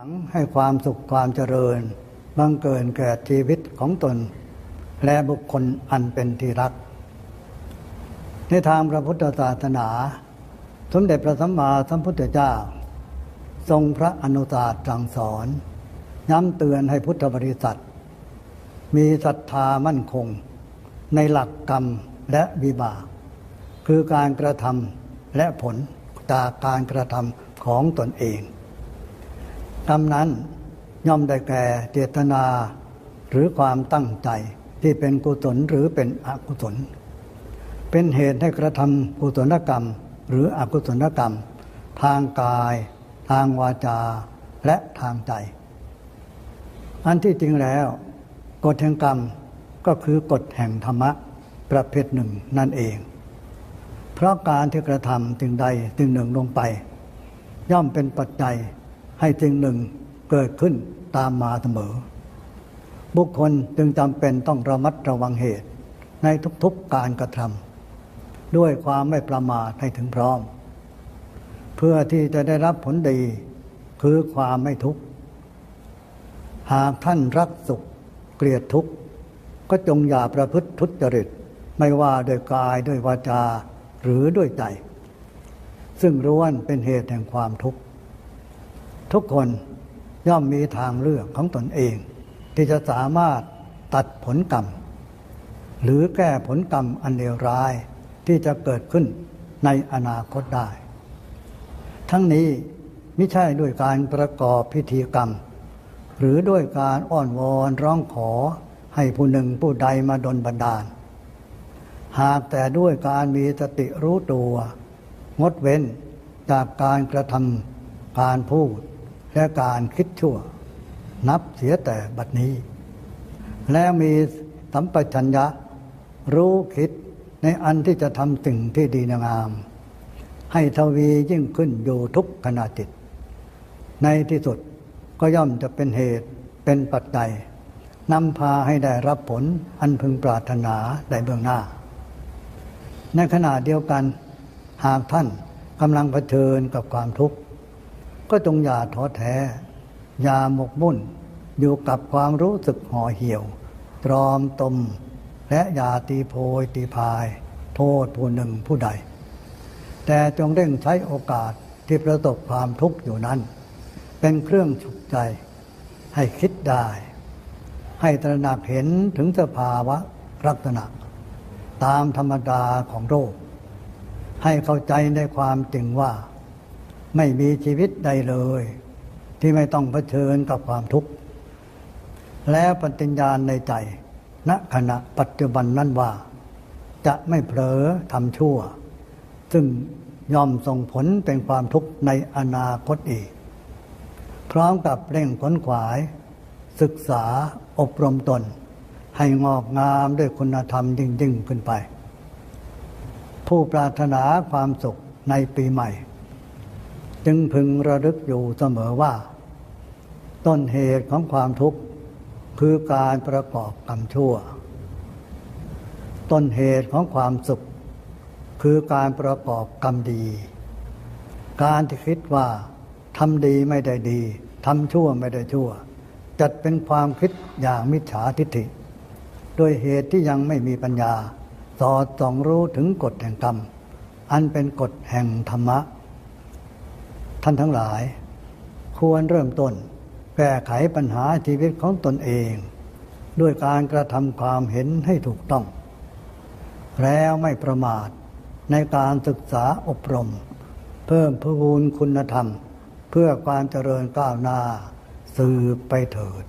หวังให้ความสุขความเจริญบังเกิดแก่ชีวิตของตน และบุคคลอันเป็นที่รัก ในทางพระพุทธศาสนา สมเด็จพระสัมมาสัมพุทธเจ้า ทรงพระอนุสาสสั่งสอน ย้ำเตือนให้พุทธบริษัท มีศรัทธามั่นคง ในหลักกรรมและวิบาก คือการกระทำและผลจากการกระทำของตนเอง กรรมนั้น ย่อมได้แก่เจตนาหรือความตั้งใจที่เป็นกุศลหรือเป็นอกุศล เป็นเหตุให้กระทำกุศลกรรม หรืออกุศลกรรม ทางกาย ทางวาจาและทางใจ อันที่จริงแล้วกฎแห่งกรรมก็คือกฎแห่งธรรมะประเภทหนึ่งนั่นเอง เพราะการที่กระทำถึงใดถึงหนึ่งลงไป ย่อมเป็นปัจจัย ให้สิ่งหนึ่งเกิดขึ้นตามมาเสมอ บุคคลจึงจำเป็นต้องระมัดระวังเหตุ ในทุกๆการกระทำด้วยความไม่ประมาทให้ถึงพร้อม เพื่อที่จะได้รับผลดีคือความไม่ทุกข์ หากท่านรักสุขเกลียดทุกข์ ก็จงอย่าประพฤติทุจริต ไม่ว่าด้วยกายด้วยวาจาหรือด้วยใจ ซึ่งร้วนเป็นเหตุแห่งความทุกข์ ทุกคนย่อมมีทางเลือกของตนเอง ที่จะสามารถตัดผลกรรม หรือแก้ผลกรรมอันเลวร้ายที่จะเกิดขึ้นในอนาคตได้ ทั้งนี้ไม่ใช่ด้วยการประกอบพิธีกรรม หรือด้วยการอ้อนวอนร้องขอให้ผู้หนึ่งผู้ใดมาดลบันดาล หากแต่ด้วยการมีสติรู้ตัว งดเว้นจากการกระทำการพูด และการคิดชั่ว นับเสียแต่บัดนี้ แล้วมีสัมปชัญญะ รู้คิดในอันที่จะทำสิ่งที่ดีงาม ให้ทวียิ่งขึ้นอยู่ทุกขณะจิต ในที่สุดก็ย่อมจะเป็นเหตุเป็นปัจจัยนำพาให้ได้รับผลอันพึงปรารถนาได้เบื้องหน้า ในขณะเดียวกันหากท่านกำลังเผชิญกับความทุกข์ ก็จงอย่าท้อแท้ อย่าหมกมุ่น อยู่กับความรู้สึกห่อเหี่ยว ตรอมตม และอย่าตีโพยตีพาย โทษผู้หนึ่งผู้ใด แต่จงเร่งใช้โอกาสที่ประสบความทุกข์อยู่นั้น เป็นเครื่องฉุกใจ ให้คิดได้ ให้ตระหนักเห็นถึงสภาวะลักษณะ ตามธรรมดาของโรคให้เข้าใจในความจริงว่า ไม่มีชีวิตใดเลย ที่ไม่ต้องเผชิญกับความทุกข์แล้วปฏิญญาณในใจณขณะปัจจุบันนั้นว่า จะไม่เผลอทำชั่ว ซึ่งยอมส่งผลเป็นความทุกข์ในอนาคตอีก พร้อมกับเร่งขนขวาย ศึกษาอบรมตน ให้งอกงามด้วยคุณธรรมยิ่งยิ่งขึ้นไป ผู้ปรารถนาความสุขในปีใหม่ จึงพึงระลึกอยู่เสมอว่า ต้นเหตุของความทุกข์คือการประกอบกรรมชั่ว ต้นเหตุของความสุข คือการประกอบกรรมดี การที่คิดว่าทำดีไม่ได้ดีทำชั่วไม่ได้ชั่ว จัดเป็นความคิดอย่างมิจฉาทิฏฐิโดยเหตุที่ยังไม่มีปัญญา สอดส่องรู้ถึงกฎแห่งกรรม อันเป็นกฎแห่งธรรมะ ท่านทั้งหลาย ควรเริ่มต้น แก้ไขปัญหาชีวิตของตนเอง ด้วยการกระทำความเห็นให้ถูกต้อง แล้วไม่ประมาทในการศึกษาอบรม เพิ่มพูนคุณธรรม เพื่อความเจริญก้าวหน้าสืบไปเถิด